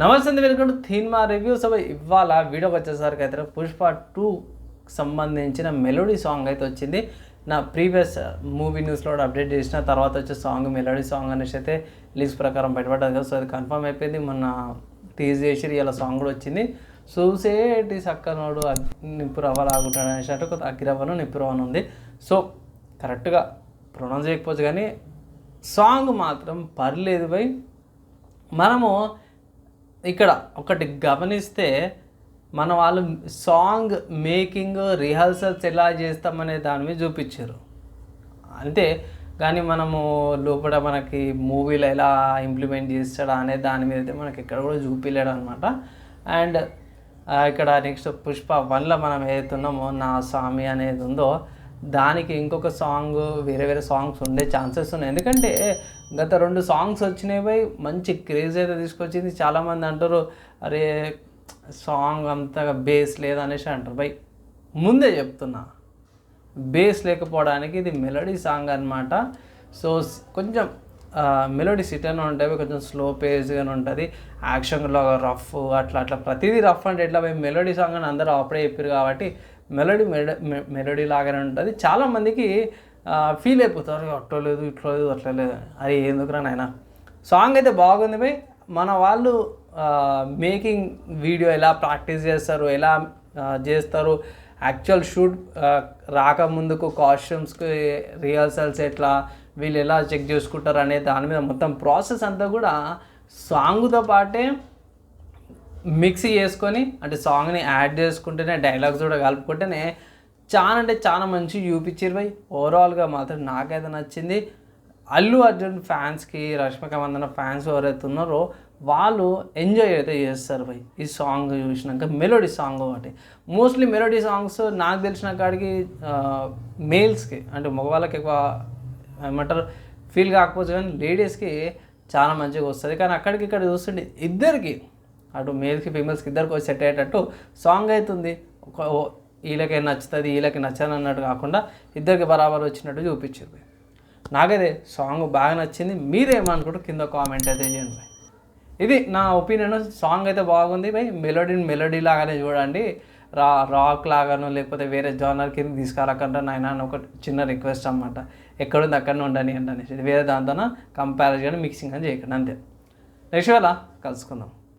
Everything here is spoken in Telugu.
నమస్తే వెల్కమ్ టు థీన్మా రివ్యూస్ అవి ఇవాళ వీడియోకి వచ్చేసరికి అయితే పుష్ప టూ సంబంధించిన మెలోడీ సాంగ్ అయితే వచ్చింది. నా ప్రీవియస్ మూవీ న్యూస్లో అప్డేట్ చేసిన తర్వాత వచ్చే సాంగ్ మెలోడీ సాంగ్ అనేసి అయితే లీక్స్ ప్రకారం బయటపడ్డది కదా సో అది కన్ఫర్మ్ అయిపోయింది. మొన్న టీజ్ చేసి ఇలా సాంగ్ కూడా వచ్చింది. చూసేటి సక్కనోడు నిప్పురవ్వ నిప్పు రవ్వ లాగుంటాడు అనేసినట్టు కొత్త అగ్గిరవ్వను నిప్పురవ్వను ఉంది. సో కరెక్ట్గా ప్రొనౌన్స్ చేయకపోవచ్చు కానీ సాంగ్ మాత్రం పర్లేదు బై. మనము ఇక్కడ ఒకటి గమనిస్తే మన వాళ్ళు సాంగ్ మేకింగ్ రిహర్సల్స్ ఎలా చేస్తామనే దాని మీద చూపించారు. అంతే కానీ మనము లోపల మనకి మూవీలో ఎలా ఇంప్లిమెంట్ చేస్తాడా అనే దాని మీద అయితే మనకి ఇక్కడ కూడా చూపించలేడు అనమాట అండ్ ఇక్కడ నెక్స్ట్ పుష్ప వన్లో మనం ఏదైతున్నామో నా స్వామి అనేది ఉందో దానికి ఇంకొక సాంగ్ వేరే వేరే సాంగ్స్ ఉండే ఛాన్సెస్ ఉన్నాయి. ఎందుకంటే గత రెండు సాంగ్స్ వచ్చినాయి మంచి క్రేజ్ అయితే తీసుకొచ్చింది. చాలామంది అంటారు అరే సాంగ్ అంతగా బేస్ లేదనేసి అంటారు. బై ముందే చెప్తున్నా బేస్ లేకపోవడానికి ఇది మెలోడీ సాంగ్ అనమాట సో కొంచెం మెలోడీ సిటన్ ఉంటాయి కొంచెం స్లో పేస్గానే ఉంటుంది. యాక్షన్లో రఫ్ అట్లా అట్లా. ప్రతిదీ రఫ్ అంటే ఎట్లా పోయి మెలోడీ సాంగ్ అని అందరూ అప్పుడే చెప్పారు కాబట్టి మెలడీ మెడ మెలడీ లాగానే ఉంటుంది. చాలామందికి ఫీల్ అయిపోతారు. అట్లా లేదు ఇట్లా లేదు అట్లా లేదు. అది ఎందుకురా నాయనా? సాంగ్ అయితే బాగుంది పోయి మన వాళ్ళు మేకింగ్ వీడియో ఎలా ప్రాక్టీస్ చేస్తారు ఎలా చేస్తారు యాక్చువల్ షూట్ రాకముందుకు కాస్ట్యూమ్స్కి రిహర్సల్స్ ఎట్లా వీళ్ళు ఎలా చెక్ చేసుకుంటారు అనే దాని మీద మొత్తం ప్రాసెస్ అంతా కూడా సాంగ్తో పాటే మిక్సీ చేసుకొని అంటే సాంగ్ని యాడ్ చేసుకుంటేనే డైలాగ్స్ కూడా కలుపుకుంటేనే చాలా అంటే చాలా మంచి చూపించారు భయ్. ఓవరాల్గా మాత్రం నాకైతే నచ్చింది. అల్లు అర్జున్ ఫ్యాన్స్కి రష్మిక మందన ఫ్యాన్స్ ఎవరైతే ఉన్నారో వాళ్ళు ఎంజాయ్ అయితే చేస్తారు భయ్. ఈ సాంగ్ చూసినాక మెలోడీ సాంగ్ ఒకటి. మోస్ట్లీ మెలోడీ సాంగ్స్ నాకు తెలిసిన కాడికి మేల్స్కి అంటే మగవాళ్ళకి ఎక్కువ ఏమంటారు ఫీల్ కాకపోవచ్చు కానీ లేడీస్కి చాలా మంచిగా వస్తుంది. కానీ అక్కడికి ఇక్కడ చూస్తుంటే ఇద్దరికి అటు మేల్కి ఫీమేల్స్కి ఇద్దరికి సెట్ అయ్యేటట్టు సాంగ్ అవుతుంది. ఒక వీళ్ళకి నచ్చుతుంది వీళ్ళకి నచ్చని అన్నట్టు కాకుండా ఇద్దరికి బరాబర్ వచ్చినట్టు చూపించింది. నాకైతే సాంగ్ బాగా నచ్చింది. మీరేమనుకుంటారు? కింద కామెంట్ అయితే చేయండి భయ్. ఇది నా ఒపీనియన్. సాంగ్ అయితే బాగుంది భయ్ మెలోడీని మెలోడీ లాగానే చూడండి. రా రాక్ లాగాను లేకపోతే వేరే జానర్ కింద తీసుకురాకుండా నాయన అని ఒక చిన్న రిక్వెస్ట్ అనమాట ఎక్కడుంది అక్కడనే ఉండని అంటే అనేసి. వేరే దాంతో కంపారిజన్ మిక్సింగ్ అని చేయకండి. అంతే. నెక్స్ట్ వేళ కలుసుకుందాం.